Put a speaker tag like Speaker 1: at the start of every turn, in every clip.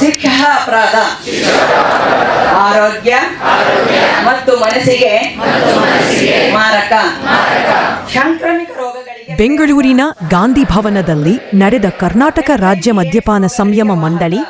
Speaker 1: ಶಿಕ್ಷಾ ಅಪರಾಧ ಆರೋಗ್ಯ ಮತ್ತು ಮನಸ್ಸಿಗೆ ಮಾರಕ. ಸಾಂಕ್ರಾಮಿಕ
Speaker 2: ಬೆಂಗಳೂರಿನ ಗಾಂಧಿ ಭವನದಲ್ಲಿ ನಡೆದ ಕರ್ನಾಟಕ ರಾಜ್ಯ ಮದ್ಯಪಾನ ಸಂಯಮ ಮಂಡಳಿ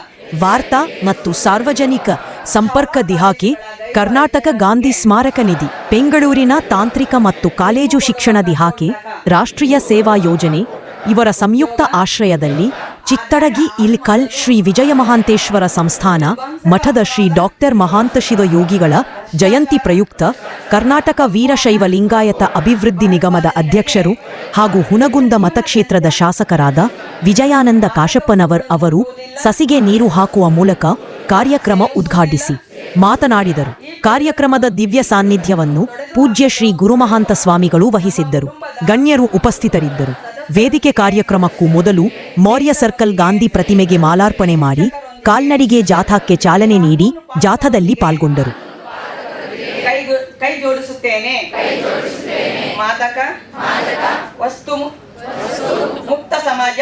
Speaker 2: ವಾರ್ತಾ ಮತ್ತು ಸಾರ್ವಜನಿಕ ಸಂಪರ್ಕ ದಿಹಾಕಿ ಕರ್ನಾಟಕ ಗಾಂಧಿ ಸ್ಮಾರಕ ನಿಧಿ, ಬೆಂಗಳೂರಿನ ತಾಂತ್ರಿಕ ಮತ್ತು ಕಾಲೇಜು ಶಿಕ್ಷಣ ದಿಹಾಕಿ ರಾಷ್ಟ್ರೀಯ ಸೇವಾ ಯೋಜನೆ ಇವರ ಸಂಯುಕ್ತ ಆಶ್ರಯದಲ್ಲಿ ಚಿತ್ತಡಗಿ ಇಲ್ಕಲ್ ಶ್ರೀ ವಿಜಯ ಮಹಾಂತೇಶ್ವರ ಸಂಸ್ಥಾನ, ಮಠದ ಶ್ರೀ ಡಾಕ್ಟರ್ ಮಹಾಂತ ಯೋಗಿಗಳ ಜಯಂತಿ ಪ್ರಯುಕ್ತ ಕರ್ನಾಟಕ ವೀರಶೈವ ಲಿಂಗಾಯತ ಅಭಿವೃದ್ಧಿ ನಿಗಮದ ಅಧ್ಯಕ್ಷರು ಹಾಗೂ ಹುನಗುಂದ ಮತಕ್ಷೇತ್ರದ ಶಾಸಕರಾದ ವಿಜಯಾನಂದ ಕಾಶಪ್ಪನವರ್ ಅವರು ಸಸಿಗೆ ನೀರು ಹಾಕುವ ಮೂಲಕ ಕಾರ್ಯಕ್ರಮ ಉದ್ಘಾಟಿಸಿ ಮಾತನಾಡಿದರು. ಕಾರ್ಯಕ್ರಮದ ದಿವ್ಯ ಸಾನ್ನಿಧ್ಯವನ್ನು ಪೂಜ್ಯ ಶ್ರೀ ಗುರುಮಹಾಂತ ಸ್ವಾಮಿಗಳು ವಹಿಸಿದ್ದರು. ಗಣ್ಯರು ಉಪಸ್ಥಿತರಿದ್ದರು. ವೇದಿಕೆ ಕಾರ್ಯಕ್ರಮಕ್ಕೂ ಮೊದಲು ಮೌರ್ಯ ಸರ್ಕಲ್ ಗಾಂಧಿ ಪ್ರತಿಮೆಗೆ ಮಾಲಾರ್ಪಣೆ ಮಾಡಿ ಕಾಲ್ನಡಿಗೆ ಜಾಥಾಕ್ಕೆ ಚಾಲನೆ ನೀಡಿ ಜಾಥಾದಲ್ಲಿ ಪಾಲ್ಗೊಂಡರು.
Speaker 1: ಕೈ ಜೋಡಿಸುತ್ತೇನೆ. ಮಾದಕ. ವಸ್ತು ಮುಕ್ತ ಸಮಾಜ.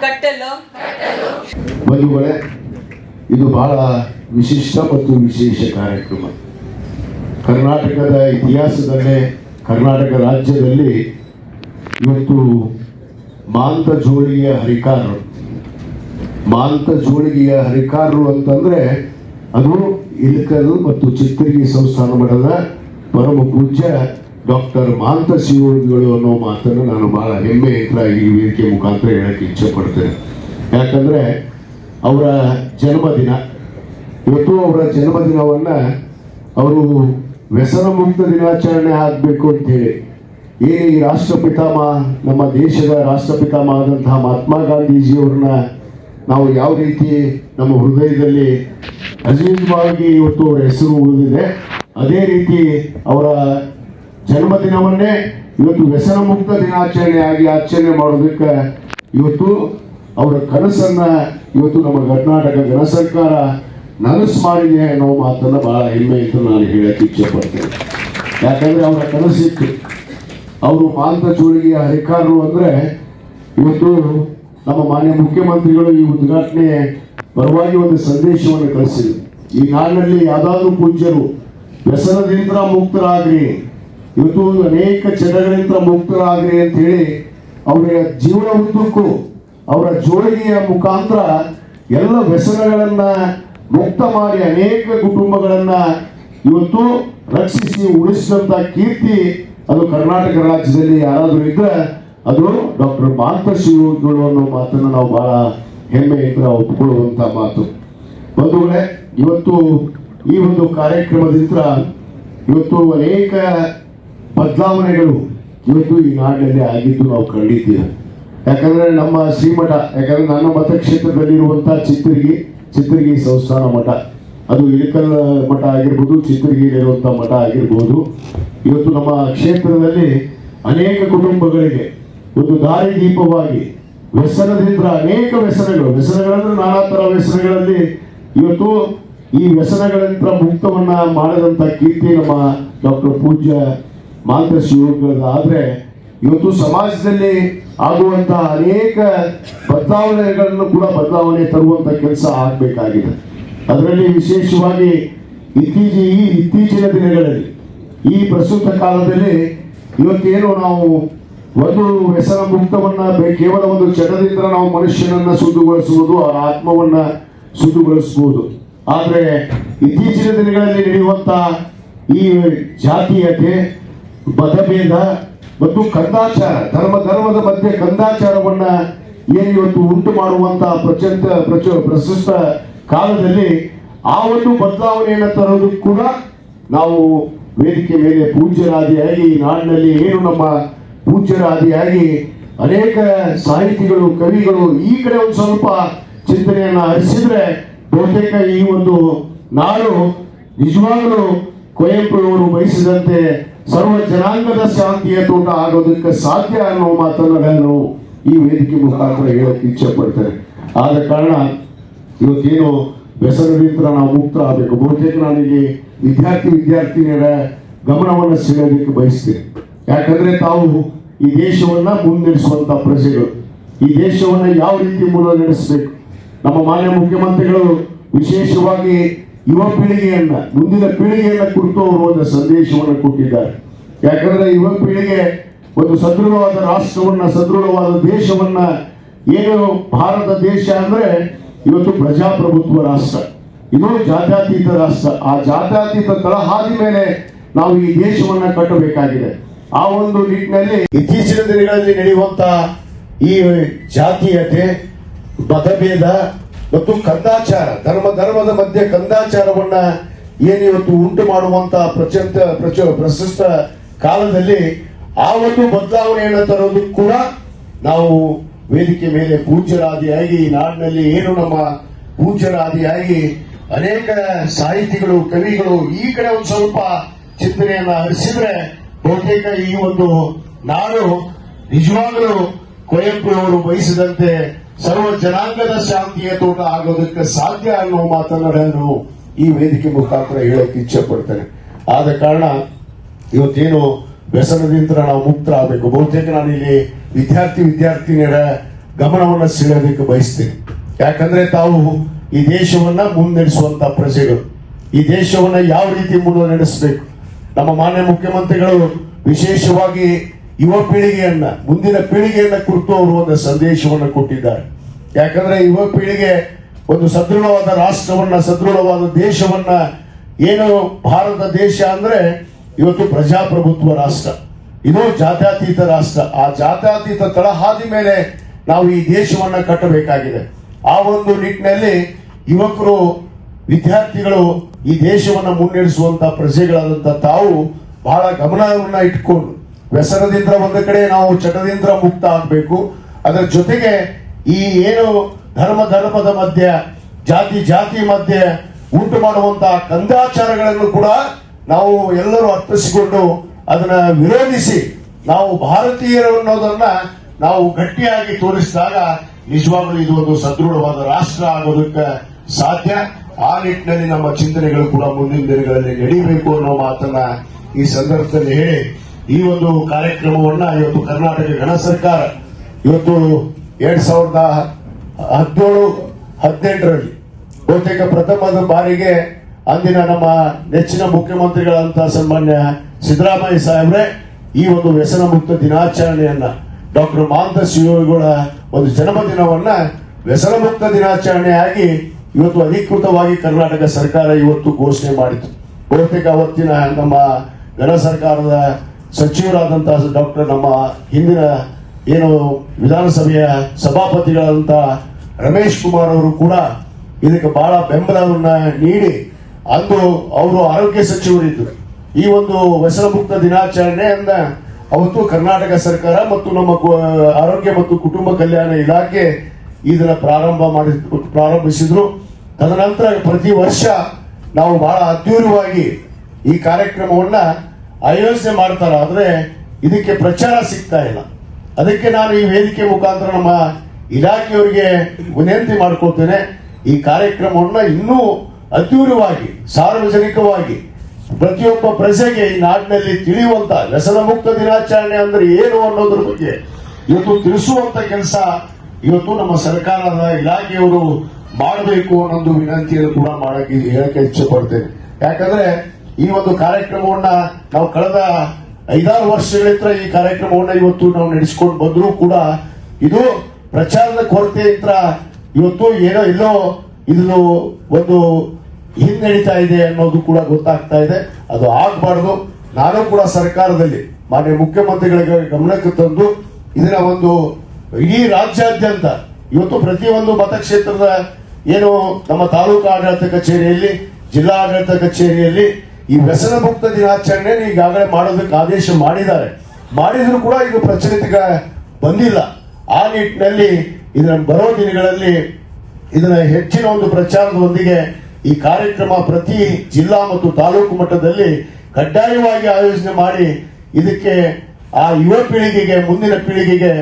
Speaker 1: ಕಟ್ಟಲು.
Speaker 3: ಬಂಧುಗಳೇ ಇದು ಬಹಳ ವಿಶಿಷ್ಟ ಮತ್ತು ವಿಶೇಷ ಕಾರ್ಯಕ್ರಮ. ಕರ್ನಾಟಕದ ಇತಿಹಾಸದಲ್ಲೇ ಕರ್ನಾಟಕ ರಾಜ್ಯದಲ್ಲಿ ಇವತ್ತು ಮಾಂತ ಜೋಳಿಗೆಯ ಹರಿಕಾರರು. ಮಾಂತ ಜೋಳಿಗೆಯ ಹರಿಕಾರರು ಅಂತಂದ್ರೆ ಅದು ಇಲಕಲ್ ಮತ್ತು ಚಿತ್ರಿಗೆ ಸಂಸ್ಥಾನ ಮಠದ ಪರಮ ಪೂಜ್ಯ ಡಾಕ್ಟರ್ ಮಾಂತ ಶಿವಯೋಗಿಗಳು ಅನ್ನೋ ಮಾತನ್ನು ನಾನು ಬಹಳ ಹೆಮ್ಮೆಯಿಂದ ಈ ವೇದಿಕೆ ಮುಖಾಂತರ ಹೇಳಕ್ಕೆ ಇಚ್ಛೆ ಪಡ್ತೇನೆ. ಯಾಕಂದ್ರೆ ಅವರ ಜನ್ಮದಿನ, ಇವತ್ತು ಅವರ ಜನ್ಮದಿನವನ್ನ ಅವರು ವ್ಯಸನ ಮುಕ್ತ ದಿನಾಚರಣೆ ಆಗಬೇಕು ಅಂತೇಳಿ ಈ ರಾಷ್ಟ್ರಪಿತಾಮ, ನಮ್ಮ ದೇಶದ ರಾಷ್ಟ್ರಪಿತಾಮ ಆದಂತಹ ಮಹಾತ್ಮ ಗಾಂಧೀಜಿಯವ್ರನ್ನ ನಾವು ಯಾವ ರೀತಿ ನಮ್ಮ ಹೃದಯದಲ್ಲಿ ಅಜೀಜವಾಗಿ ಇವತ್ತು ಅವರ ಹೆಸರು ಉಳಿದಿದೆ, ಅದೇ ರೀತಿ ಅವರ ಜನ್ಮದಿನವನ್ನೇ ಇವತ್ತು ವ್ಯಸನ ಮುಕ್ತ ದಿನಾಚರಣೆಯಾಗಿ ಆಚರಣೆ ಮಾಡೋದಕ್ಕೆ ಇವತ್ತು ಅವರ ಕನಸನ್ನ ಇವತ್ತು ನಮ್ಮ ಕರ್ನಾಟಕ ಜನ ಸರ್ಕಾರ ನನಸು ಮಾಡಿದೆ ಅನ್ನೋ ಮಾತನ್ನ ಬಹಳ ಹೆಮ್ಮೆ ಇತ್ತು ನಾನು ಹೇಳಕ್ಕೆ ಇಚ್ಛೆ ಪಡ್ತೇನೆ. ಯಾಕಂದ್ರೆ ಅವರ ಕನಸಿತ್ತು. ಅವರು ಮಾಂತ ಚೋಳಿಗೆಯ ಅಧಿಕಾರರು ಅಂದ್ರೆ ಇವತ್ತು ನಮ್ಮ ಮಾನ್ಯ ಮುಖ್ಯಮಂತ್ರಿಗಳು ಈ ಉದ್ಘಾಟನೆ ಪರವಾಗಿ ಒಂದು ಸಂದೇಶವನ್ನು ಕಳಿಸಿದರು. ಈ ನಾಡಿನಲ್ಲಿ ಯಾವ್ದಾದ್ರು ಪೂಜ್ಯರು ವ್ಯಸನದಿಂದ ಮುಕ್ತರಾಗ್ರಿ. ಇವತ್ತು ಅನೇಕ ಚಟಗಳಿಂದ ಮುಕ್ತರಾಗ್ರಿ ಅಂತ ಹೇಳಿ ಅವರ ಜೀವನ ಉದ್ದಕ್ಕೂ ಅವರ ಜೋಳಿಗೆಯ ಮುಖಾಂತರ ಎಲ್ಲ ವ್ಯಸನಗಳನ್ನ ಮುಕ್ತ ಮಾಡಿ ಅನೇಕ ಕುಟುಂಬಗಳನ್ನ ಇವತ್ತು ರಕ್ಷಿಸಿ ಉಳಿಸಿದಂತ ಕೀರ್ತಿ ಅದು ಕರ್ನಾಟಕ ರಾಜ್ಯದಲ್ಲಿ ಯಾರಾದರೂ ಇದ್ರೆ ಅದು ಡಾಕ್ಟರ್ ಮಾಂತ ಶಿವಗಳು ಅನ್ನೋ ಮಾತನ್ನು ನಾವು ಬಹಳ ಇದ್ರೆ ಒಪ್ಪಿಕೊಳ್ಳುವಂತ ಮಾತು. ಬಂಧುಗಳೇ, ಇವತ್ತು ಈ ಒಂದು ಕಾರ್ಯಕ್ರಮದಿಂದ ಇವತ್ತು ಅನೇಕ ಬದಲಾವಣೆಗಳು ಇವತ್ತು ಈ ನಾಡಿನಲ್ಲಿ ಆಗಿದ್ದು ನಾವು ಕಂಡಿದ್ದೀವಿ. ಯಾಕಂದ್ರೆ ನಮ್ಮ ಶ್ರೀಮಠ, ಯಾಕಂದ್ರೆ ನನ್ನ ಮತಕ್ಷೇತ್ರದಲ್ಲಿರುವಂಥ ಚಿತ್ರಗಿ ಚಿತ್ರಗಿ ಸಂಸ್ಥಾನ ಮಠ. ಅದು ಇಳಕಲ್ ಮಠ ಆಗಿರ್ಬೋದು ಚಿತ್ರಗಿರುವಂಥ ಮಠ ಆಗಿರ್ಬೋದು. ಇವತ್ತು ನಮ್ಮ ಕ್ಷೇತ್ರದಲ್ಲಿ ಅನೇಕ ಕುಟುಂಬಗಳಿಗೆ ಒಂದು ದಾರಿ ದೀಪವಾಗಿ ವ್ಯಸನದಿಂದ ಅನೇಕ ವ್ಯಸನಗಳು, ವ್ಯಸನಗಳಂದ್ರೆ ನಾನಾ ಥರ ವ್ಯಸನಗಳಲ್ಲಿ ಇವತ್ತು ಈ ವ್ಯಸನಗಳಿಂದ ಮುಕ್ತವನ್ನ ಮಾಡದಂತ ಕೀರ್ತಿ ನಮ್ಮ ಡಾಕ್ಟರ್ ಪೂಜ್ಯ ಮಾಂತ ಆದರೆ ಇವತ್ತು ಸಮಾಜದಲ್ಲಿ ಆಗುವಂತ ಅನೇಕ ಬದಲಾವಣೆಗಳನ್ನು ಕೂಡ ಬದಲಾವಣೆ ತರುವಂತ ಕೆಲಸ ಆಗಬೇಕಾಗಿದೆ. ಅದರಲ್ಲಿ ವಿಶೇಷವಾಗಿ ಇತ್ತೀಚೆಗೆ ಈ ಇತ್ತೀಚಿನ ದಿನಗಳಲ್ಲಿ ಈ ಪ್ರಸ್ತುತ ಕಾಲದಲ್ಲಿ ಇವತ್ತೇನು ನಾವು ಒಂದು ವ್ಯಸನ ಮುಕ್ತವನ್ನ ಕೇವಲ ಒಂದು ಚಟದಿಂದ ನಾವು ಮನುಷ್ಯನನ್ನ ಶುದ್ಧಗೊಳಿಸುವುದು, ಅವರ ಆತ್ಮವನ್ನ ಶುದ್ಧಗೊಳಿಸಬಹುದು. ಆದ್ರೆ ಇತ್ತೀಚಿನ ದಿನಗಳಲ್ಲಿ ನಡೆಯುವಂತ ಈ ಜಾತೀಯತೆ, ಮತಭೇದ ಮತ್ತು ಕಂದಾಚಾರ, ಧರ್ಮ, ಧರ್ಮದ ಮಧ್ಯೆ ಕಂದಾಚಾರವನ್ನ ಏನು ಇವತ್ತು ಉಂಟು ಮಾಡುವಂತ ಪ್ರಚಂತ ಪ್ರಚ ಪ್ರಸ್ತುತ ಕಾಲದಲ್ಲಿ ಆ ಒಂದು ಬದಲಾವಣೆಯನ್ನು ತರೋದು ಕೂಡ ನಾವು ವೇದಿಕೆ ಮೇಲೆ ಪೂಜ್ಯರಾದಿಯಾಗಿ ನಾಡಿನಲ್ಲಿ ಏನು ನಮ್ಮ ಪೂಜ್ಯರಾದಿಯಾಗಿ ಅನೇಕ ಸಾಹಿತಿಗಳು, ಕವಿಗಳು ಈ ಕಡೆ ಒಂದು ಸ್ವಲ್ಪ ಚಿಂತನೆಯನ್ನ ಹರಿಸಿದ್ರೆ ಬಹುತೇಕ ಈ ಒಂದು ನಾಡು ನಿಜವಾಗಲೂ ಕುವೆಂಪುರವರು ಬಯಸಿದಂತೆ ಸರ್ವ ಜನಾಂಗದ ಶಾಂತಿಯ ತೋಟ ಆಗೋದಕ್ಕೆ ಸಾಧ್ಯ ಅನ್ನೋ ಮಾತನ್ನು ನಾನು ಈ ವೇದಿಕೆ ಮುಖಾಂತರ ಹೇಳೋಕೆ ಇಚ್ಛೆ ಪಡ್ತೇನೆ. ಆದ ಕಾರಣ ಇವತ್ತೇನು ವ್ಯಸನದಿಂದ ನಾವು ಮುಕ್ತ ಆಗಬೇಕು. ಬಹುತೇಕ ನಾನಿಲ್ಲಿ ವಿದ್ಯಾರ್ಥಿ ವಿದ್ಯಾರ್ಥಿನಿಯರ ಗಮನವನ್ನು ಸೆಳೆಯೋದಕ್ಕೆ ಬಯಸ್ತೇನೆ. ಯಾಕಂದ್ರೆ ತಾವು ಈ ದೇಶವನ್ನ ಮುನ್ನಡೆಸುವಂತ ಪ್ರಜೆಗಳು. ಈ ದೇಶವನ್ನ ಯಾವ ರೀತಿ ಮುನ್ನಡೆಸಬೇಕು ನಮ್ಮ ಮಾನ್ಯ ಮುಖ್ಯಮಂತ್ರಿಗಳು ವಿಶೇಷವಾಗಿ ಯುವ ಪೀಳಿಗೆಯನ್ನ, ಮುಂದಿನ ಪೀಳಿಗೆಯನ್ನ ಕುರಿತು ಅವರು ಒಂದು ಸಂದೇಶವನ್ನು ಕೊಟ್ಟಿದ್ದಾರೆ. ಯಾಕಂದ್ರೆ ಯುವ ಪೀಳಿಗೆ ಒಂದು ಸದೃಢವಾದ ರಾಷ್ಟ್ರವನ್ನ, ಸದೃಢವಾದ ದೇಶವನ್ನ, ಏನು ಭಾರತ ದೇಶ ಅಂದ್ರೆ ಇವತ್ತು ಪ್ರಜಾಪ್ರಭುತ್ವ ರಾಷ್ಟ್ರ. ಇದು ಜಾತ್ಯತೀತ ರಾಷ್ಟ್ರ, ಆ ಜಾತ್ಯತೀತ ತಳಹಾದಿ ಮೇಲೆ ನಾವು ಈ ದೇಶವನ್ನ ಕಟ್ಟಬೇಕಾಗಿದೆ. ಆ ಒಂದು ನಿಟ್ಟಿನಲ್ಲಿ ಇತ್ತೀಚಿನ ದಿನಗಳಲ್ಲಿ ನಡೆಯುವಂತ ಈ ಜಾತೀಯತೆ, ಮತಭೇದ ಮತ್ತು ಕಂದಾಚಾರ, ಧರ್ಮ, ಧರ್ಮದ ಮಧ್ಯೆ ಕಂದಾಚಾರವನ್ನ ಏನಿವತ್ತು ಉಂಟು ಮಾಡುವಂತ ಪ್ರಚಂತ ಪ್ರಚ, ಪ್ರಶಸ್ತ ಕಾಲದಲ್ಲಿ ಆ ಒಂದು ಬದಲಾವಣೆಯನ್ನು ತರೋದು ಕೂಡ ನಾವು ವೇದಿಕೆ ಮೇಲೆ ಪೂಜ್ಯರಾದಿಯಾಗಿ ನಾಡಿನಲ್ಲಿ ಏನು ನಮ್ಮ ಪೂಜ್ಯರಾದಿಯಾಗಿ ಅನೇಕ ಸಾಹಿತಿಗಳು, ಕವಿಗಳು ಈ ಕಡೆ ಒಂದು ಸ್ವಲ್ಪ ಚಿಂತನೆಯನ್ನ ಹರಿಸಿದ್ರೆ ಬಹುತೇಕ ಈ ಒಂದು ನಾಡು ನಿಜವಾಗಲೂ ಕುವೆಂಪು ಅವರು ಬಯಸಿದಂತೆ ಸರ್ವ ಜನಾಂಗದ ಶಾಂತಿಯ ತೋಟ ಆಗೋದಕ್ಕೆ ಸಾಧ್ಯ ಅನ್ನೋ ಮಾತನ್ನ ನಾನು ಈ ವೇದಿಕೆ ಮುಖಾಂತರ ಹೇಳೋಕೆ ಇಚ್ಛೆ ಪಡ್ತೇನೆ ಆದ ಕಾರಣ ಇವತ್ತೇನು ವ್ಯಸನದಿಂದ ನಾವು ಮುಕ್ತರಾಗಬೇಕು. ಬಹುತೇಕ ನಾನು ಇಲ್ಲಿ ವಿದ್ಯಾರ್ಥಿ ವಿದ್ಯಾರ್ಥಿನಿಯರ ಗಮನವನ್ನು ಸೆಳೆಯೋದಕ್ಕೆ ಬಯಸ್ತೇನೆ. ಯಾಕಂದ್ರೆ ತಾವು ಈ ದೇಶವನ್ನ ಮುನ್ನಡೆಸುವಂತ ಪ್ರಜೆಗಳು. ಈ ದೇಶವನ್ನ ಯಾವ ರೀತಿ ಮುನ್ನಡೆಸಬೇಕು ನಮ್ಮ ಮಾನ್ಯ ಮುಖ್ಯಮಂತ್ರಿಗಳು ವಿಶೇಷವಾಗಿ ಯುವ ಪೀಳಿಗೆಯನ್ನ, ಮುಂದಿನ ಪೀಳಿಗೆಯನ್ನ ಕುರಿತು ಅವರು ಒಂದು ಸಂದೇಶವನ್ನು ಕೊಟ್ಟಿದ್ದಾರೆ. ಯಾಕಂದ್ರೆ ಯುವ ಪೀಳಿಗೆ ಒಂದು ಸದೃಢವಾದ ರಾಷ್ಟ್ರವನ್ನ, ಸದೃಢವಾದ ದೇಶವನ್ನ ಏನು ಭಾರತ ದೇಶ ಅಂದ್ರೆ ಇವತ್ತು ಪ್ರಜಾಪ್ರಭುತ್ವ ರಾಷ್ಟ್ರ. ಇದು ಜಾತ್ಯತೀತ ರಾಷ್ಟ್ರ. ಆ ಜಾತ್ಯತೀತ ತಳಹಾದಿ ಮೇಲೆ ನಾವು ಈ ದೇಶವನ್ನ ಕಟ್ಟಬೇಕಾಗಿದೆ. ಆ ಒಂದು ನಿಟ್ಟಿನಲ್ಲಿ ಯುವಕರು, ವಿದ್ಯಾರ್ಥಿಗಳು ಈ ದೇಶವನ್ನ ಮುನ್ನಡೆಸುವಂತ ಪ್ರಜೆಗಳಾದಂತ ತಾವು ಬಹಳ ಗಮನವನ್ನ ಇಟ್ಕೊಂಡು, ವ್ಯಸನದಿಂದ ಒಂದು ಕಡೆ ನಾವು ಚಟದಿಂದ ಮುಕ್ತ ಆಗಬೇಕು. ಅದರ ಜೊತೆಗೆ ಈ ಏನು ಧರ್ಮ ಧರ್ಮದ ಮಧ್ಯೆ, ಜಾತಿ ಜಾತಿ ಮಧ್ಯೆ ಉಂಟು ಮಾಡುವಂತ ಕಂದಾಚಾರಗಳನ್ನು ಕೂಡ ನಾವು ಎಲ್ಲರೂ ಅರ್ಥಿಸಿಕೊಂಡು ಅದನ್ನ ವಿರೋಧಿಸಿ ನಾವು ಭಾರತೀಯರು ಅನ್ನೋದನ್ನ ನಾವು ಗಟ್ಟಿಯಾಗಿ ತೋರಿಸಿದಾಗ ನಿಜವಾಗ್ಲೂ ಇದು ಒಂದು ಸದೃಢವಾದ ರಾಷ್ಟ್ರ ಆಗೋದಕ್ಕೆ ಸಾಧ್ಯ? ಆ ನಿಟ್ಟಿನಲ್ಲಿ ನಮ್ಮ ಚಿಂತನೆಗಳು ಕೂಡ ಮುಂದಿನ ದಿನಗಳಲ್ಲಿ ನಡೀಬೇಕು ಅನ್ನೋ ಮಾತನ್ನ ಈ ಸಂದರ್ಭದಲ್ಲಿ ಹೇಳಿ. ಈ ಒಂದು ಕಾರ್ಯಕ್ರಮವನ್ನ ಇವತ್ತು ಕರ್ನಾಟಕ ಗಣ ಸರ್ಕಾರ ಇವತ್ತು ಎರಡ್ ಸಾವಿರದ ಹದಿನೇಳು, ಹದಿನೆಂಟರಲ್ಲಿ ಬಹುತೇಕ ಪ್ರಥಮದ ಬಾರಿಗೆ ಅಂದಿನ ನಮ್ಮ ನೆಚ್ಚಿನ ಮುಖ್ಯಮಂತ್ರಿಗಳಂತ ಸನ್ಮಾನ್ಯ ಸಿದ್ದರಾಮಯ್ಯ ಸಾಹೇಬ್ರೆ ಈ ಒಂದು ವ್ಯಸನ ಮುಕ್ತ ದಿನಾಚರಣೆಯನ್ನ ಡಾಕ್ಟರ್ ಮಾಂತ ಶಿವಗಳ ಒಂದು ಜನ್ಮದಿನವನ್ನ ವ್ಯಸನ ಮುಕ್ತ ದಿನಾಚರಣೆಯಾಗಿ ಇವತ್ತು ಅಧಿಕೃತವಾಗಿ ಕರ್ನಾಟಕ ಸರ್ಕಾರ ಇವತ್ತು ಘೋಷಣೆ ಮಾಡಿತು ಬಹುತೇಕ ಅವತ್ತಿನ ನಮ್ಮ ಗಣ ಸರ್ಕಾರದ ಸಚಿವರಾದಂತಹ ಡಾಕ್ಟರ್ ನಮ್ಮ ಹಿಂದಿನ ಏನು ವಿಧಾನಸಭೆಯ ಸಭಾಪತಿಗಳಾದಂತ ರಮೇಶ್ ಕುಮಾರ್ ಅವರು ಕೂಡ ಇದಕ್ಕೆ ಬಹಳ ಬೆಂಬಲವನ್ನ ನೀಡಿ ಅಂದು ಅವರು ಆರೋಗ್ಯ ಸಚಿವರಿದ್ದರು. ಈ ಒಂದು ವ್ಯಸನ ಮುಕ್ತ ದಿನಾಚರಣೆಯನ್ನ ಅವತ್ತು ಕರ್ನಾಟಕ ಸರ್ಕಾರ ಮತ್ತು ನಮ್ಮ ಆರೋಗ್ಯ ಮತ್ತು ಕುಟುಂಬ ಕಲ್ಯಾಣ ಇಲಾಖೆ ಇದನ್ನ ಪ್ರಾರಂಭ ಮಾಡಿ ಪ್ರಾರಂಭಿಸಿದ್ರು. ತದನಂತರ ಪ್ರತಿ ವರ್ಷ ನಾವು ಬಹಳ ಅದ್ಧೂರವಾಗಿ ಈ ಕಾರ್ಯಕ್ರಮವನ್ನ ಆಯೋಜನೆ ಮಾಡ್ತಾರ. ಆದ್ರೆ ಇದಕ್ಕೆ ಪ್ರಚಾರ ಸಿಗ್ತಾ ಇಲ್ಲ. ಅದಕ್ಕೆ ನಾನು ಈ ವೇದಿಕೆ ಮುಖಾಂತರ ನಮ್ಮ ಇಲಾಖೆಯವರಿಗೆ ವಿನಂತಿ ಮಾಡ್ಕೊಳ್ತೇನೆ. ಈ ಕಾರ್ಯಕ್ರಮವನ್ನ ಇನ್ನೂ ಅದ್ಧೂರವಾಗಿ ಸಾರ್ವಜನಿಕವಾಗಿ ಪ್ರತಿಯೊಬ್ಬ ಪ್ರಜೆಗೆ ಈ ನಾಡಿನಲ್ಲಿ ತಿಳಿಯುವಂತ ವ್ಯಸನ ಮುಕ್ತ ದಿನಾಚರಣೆ ಅಂದ್ರೆ ಏನು ಅನ್ನೋದ್ರ ಬಗ್ಗೆ ಇವತ್ತು ತಿಳಿಸುವಂತ ಕೆಲಸ ಇವತ್ತು ನಮ್ಮ ಸರ್ಕಾರದ ಇಲಾಖೆಯವರು ಮಾಡಬೇಕು ಅನ್ನೋದು ವಿನಂತಿಯನ್ನು ಕೂಡ ಮಾಡಕ್ಕೆ ಹೇಳಕ್ಕೆ ಇಚ್ಛೆ ಪಡ್ತೇನೆ ಯಾಕಂದ್ರೆ ಈ ಒಂದು ಕಾರ್ಯಕ್ರಮವನ್ನ ನಾವು ಕಳೆದ ಐದಾರು ವರ್ಷಗಳಿಂದ ಈ ಕಾರ್ಯಕ್ರಮವನ್ನ ಇವತ್ತು ನಾವು ನಡೆಸಿಕೊಂಡು ಬಂದರೂ ಕೂಡ ಇದು ಪ್ರಚಾರದ ಕೊರತೆಯಿಂದ ಇವತ್ತು ಏನೋ ಎಲ್ಲೋ ಇದು ಒಂದು ಹಿನ್ನಡೀತಾ ಇದೆ ಅನ್ನೋದು ಕೂಡ ಗೊತ್ತಾಗ್ತಾ ಇದೆ. ಅದು ಆಗಬಾರ್ದು. ನಾನು ಕೂಡ ಸರ್ಕಾರದಲ್ಲಿ ಮಾನ್ಯ ಮುಖ್ಯಮಂತ್ರಿಗಳಿಗೆ ಗಮನಕ್ಕೆ ತಂದು ಇದರ ಒಂದು ಇಡೀ ರಾಜ್ಯಾದ್ಯಂತ ಇವತ್ತು ಪ್ರತಿಯೊಂದು ಮತಕ್ಷೇತ್ರದ ಏನು ನಮ್ಮ ತಾಲೂಕು ಆಡಳಿತ ಕಚೇರಿಯಲ್ಲಿ, ಜಿಲ್ಲಾ ಆಡಳಿತ ಕಚೇರಿಯಲ್ಲಿ ಈ ವ್ಯಸನ ಮುಕ್ತ ದಿನಾಚರಣೆ ಈಗಾಗಲೇ ಮಾಡೋದಕ್ಕೆ ಆದೇಶ ಮಾಡಿದ್ದಾರೆ. ಮಾಡಿದ್ರು ಕೂಡ ಇದು ಪ್ರಚಲಿತಕ್ಕೆ ಬಂದಿಲ್ಲ. ಆ ನಿಟ್ಟಿನಲ್ಲಿ ಇದರ ಬರೋ ದಿನಗಳಲ್ಲಿ ಇದನ್ನ ಹೆಚ್ಚಿನ ಒಂದು ಪ್ರಚಾರದೊಂದಿಗೆ ಈ ಕಾರ್ಯಕ್ರಮ ಪ್ರತಿ ಜಿಲ್ಲಾ ಮತ್ತು ತಾಲೂಕು ಮಟ್ಟದಲ್ಲಿ ಕಡ್ಡಾಯವಾಗಿ ಆಯೋಜನೆ ಮಾಡಿ ಇದಕ್ಕೆ ಆ ಯುವ ಪೀಳಿಗೆಗೆ, ಮುಂದಿನ ಪೀಳಿಗೆಗೆ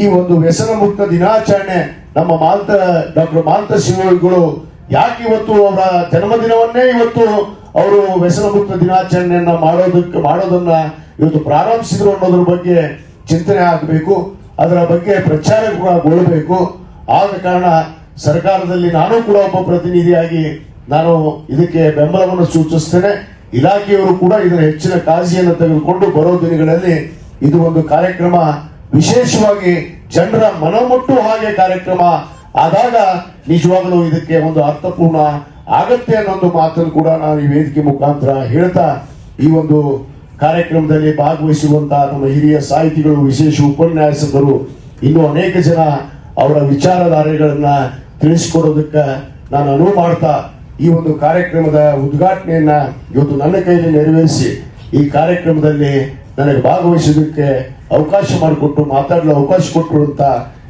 Speaker 3: ಈ ಒಂದು ವ್ಯಸನ ಮುಕ್ತ ದಿನಾಚರಣೆ ನಮ್ಮ ಮಾಂತ, ಡಾಕ್ಟರ್ ಮಾಂತ ಶಿವಗಳು ಯಾಕೆ ಇವತ್ತು ಅವರ ಜನ್ಮದಿನವನ್ನೇ ಇವತ್ತು ಅವರು ವ್ಯಸನ ಮುಕ್ತ ದಿನಾಚರಣೆಯನ್ನ ಮಾಡೋದಕ್ಕೆ, ಮಾಡೋದನ್ನ ಇವತ್ತು ಪ್ರಾರಂಭಿಸಿದ್ರು ಅನ್ನೋದ್ರ ಬಗ್ಗೆ ಚಿಂತನೆ ಆಗಬೇಕು. ಅದರ ಬಗ್ಗೆ ಪ್ರಚಾರ ಕೂಡ ಗೊಳ್ಳಬೇಕು ಆದ ಕಾರಣ ಸರ್ಕಾರದಲ್ಲಿ ನಾನು ಕೂಡ ಒಬ್ಬ ಪ್ರತಿನಿಧಿಯಾಗಿ ನಾನು ಇದಕ್ಕೆ ಬೆಂಬಲವನ್ನು ಸೂಚಿಸ್ತೇನೆ. ಇಲಾಖೆಯವರು ಕೂಡ ಇದರ ಹೆಚ್ಚಿನ ಕಾಳಜಿಯನ್ನು ತೆಗೆದುಕೊಂಡು ಬರೋ ದಿನಗಳಲ್ಲಿ ಇದು ಒಂದು ಕಾರ್ಯಕ್ರಮ. ವಿಶೇಷವಾಗಿ ಜನರ ಮನಮುಟ್ಟು ಹಾಗೆ ಕಾರ್ಯಕ್ರಮ. ಆದಾಗ ನಿಜವಾಗಲೂ ಇದಕ್ಕೆ ಒಂದು ಅರ್ಥಪೂರ್ಣ ಆಗತ್ತೆ ಅನ್ನೋದು ಮಾತನ್ನು ಕೂಡ ನಾನು ಈ ವೇದಿಕೆ ಮುಖಾಂತರ ಹೇಳ್ತಾ ಈ ಒಂದು ಕಾರ್ಯಕ್ರಮದಲ್ಲಿ ಭಾಗವಹಿಸುವಂತಹ ನಮ್ಮ ಹಿರಿಯ ಸಾಹಿತಿಗಳು, ವಿಶೇಷ ಉಪನ್ಯಾಸಕರು, ಇನ್ನೂ ಅನೇಕ ಜನ ಅವರ ವಿಚಾರಧಾರೆಗಳನ್ನ ತಿಳಿಸಿಕೊಡೋದಕ್ಕೆ ನಾನು ಅನುವು ಮಾಡ್ತಾ ಈ ಒಂದು ಕಾರ್ಯಕ್ರಮದ ಉದ್ಘಾಟನೆಯನ್ನ ಇವತ್ತು ನನ್ನ ಕೈಯಲ್ಲಿ ನೆರವೇರಿಸಿ, ಈ ಕಾರ್ಯಕ್ರಮದಲ್ಲಿ ನನಗೆ ಭಾಗವಹಿಸೋದಕ್ಕೆ ಅವಕಾಶ ಮಾಡಿಕೊಟ್ಟು, ಮಾತಾಡಲು ಅವಕಾಶ ಕೊಟ್ಟಿರುವಂತ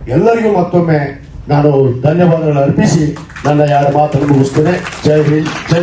Speaker 3: ಎಲ್ಲರಿಗೂ ಮತ್ತೊಮ್ಮೆ ನಾನು ಧನ್ಯವಾದಗಳನ್ನು ಅರ್ಪಿಸಿ ನನ್ನ ಯಾರು ಮಾತನ್ನು ಮುಗಿಸ್ತೇನೆ ಜೈ ಹಿಂದ್, ಜೈ.